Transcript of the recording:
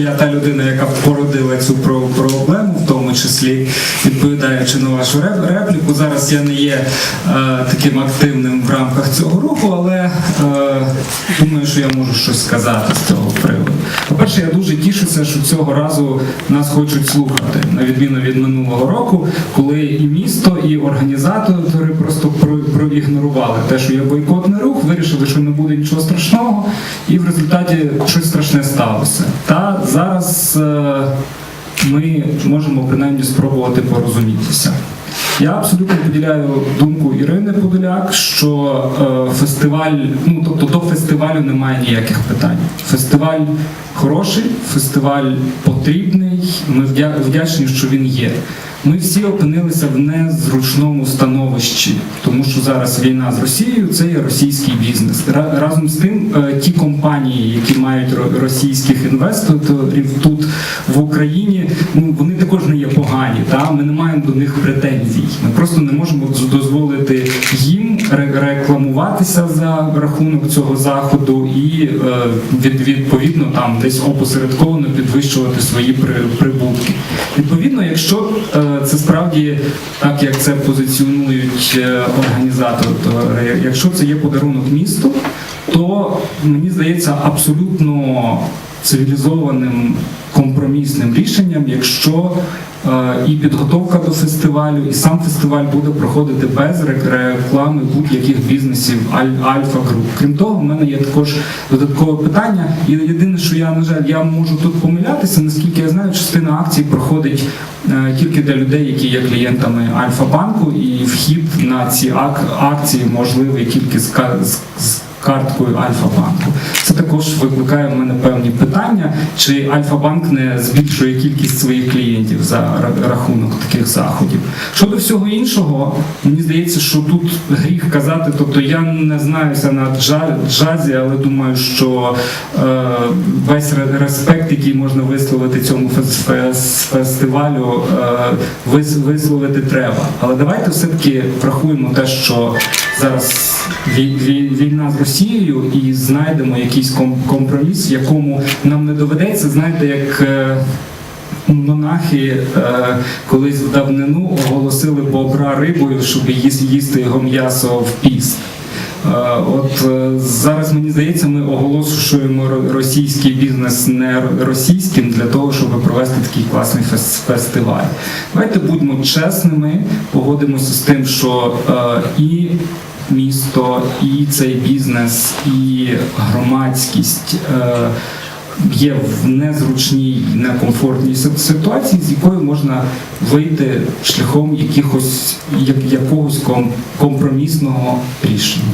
я та людина, яка породила цю проблему, в тому числі відповідаючи на вашу репліку. Зараз я не є е, таким активним в рамках цього руху, але е, думаю, що я можу щось сказати з цього приводу. По-перше, я дуже тішуся, що цього разу нас хочуть слухати, на відміну від минулого року, коли і місто, і організатори просто проігнорували те, що є бойкотний вирішили, що не буде нічого страшного, і в результаті щось страшне сталося. Та зараз е, ми можемо принаймні спробувати порозумітися. Я абсолютно поділяю думку Ірини Подоляк, що е, фестиваль, ну тобто до фестивалю немає ніяких питань. Фестиваль хороший, фестиваль потрібний. Ми вдячні, що він є. Ми всі опинилися в незручному становищі, тому що зараз війна з Росією це є російський бізнес. Разом з тим, е, ті компанії, які мають російських інвесторів тут в Україні, ну вони також не є погані. Та ми не маємо до них претензій. Ми просто не можемо дозволити їм рекламуватися за рахунок цього заходу і е, від, відповідно там десь опосередковано підвищувати свої при, прибутки. Відповідно, якщо е, це справді так, як це позиціонують е, організатори, то якщо це є подарунок місту, то мені здається абсолютно цивілізованим компромісним рішенням, якщо е, і підготовка до фестивалю, і сам фестиваль буде проходити без реклами будь-яких бізнесів Аль- Альфа Груп. Крім того, в мене є також додаткове питання. І єдине, що я на жаль, я можу тут помилятися, наскільки я знаю, частина акцій проходить е, тільки для людей, які є клієнтами Альфа-банку, і вхід на ці ак- акції можливий тільки з карткою Альфа-банку. Це також викликає в мене певні питання, чи Альфа-банк не збільшує кількість своїх клієнтів за рахунок таких заходів. Щодо всього іншого, мені здається, що тут гріх казати, тобто я не знаюся на джазі, але думаю, що е, весь респект, який можна висловити цьому фес- фес- фестивалю, е, висловити треба. Але давайте все-таки врахуємо те, що зараз вій- вій- війна з Росією і знайдемо якийсь компроміс, якому нам не доведеться, знаєте, як. е, Монахи е, колись в давнину оголосили бобра рибою, щоб їсти його м'ясо в піст. Е, От зараз мені здається, ми оголошуємо російський бізнес не російським для того, щоб провести такий класний фес- фестиваль. Давайте будьмо чесними, погодимося з тим, що е, і місто, і цей бізнес, і громадськість. е, Є в незручній, некомфортній ситуації, з якої можна вийти шляхом якихось якогось компромісного рішення.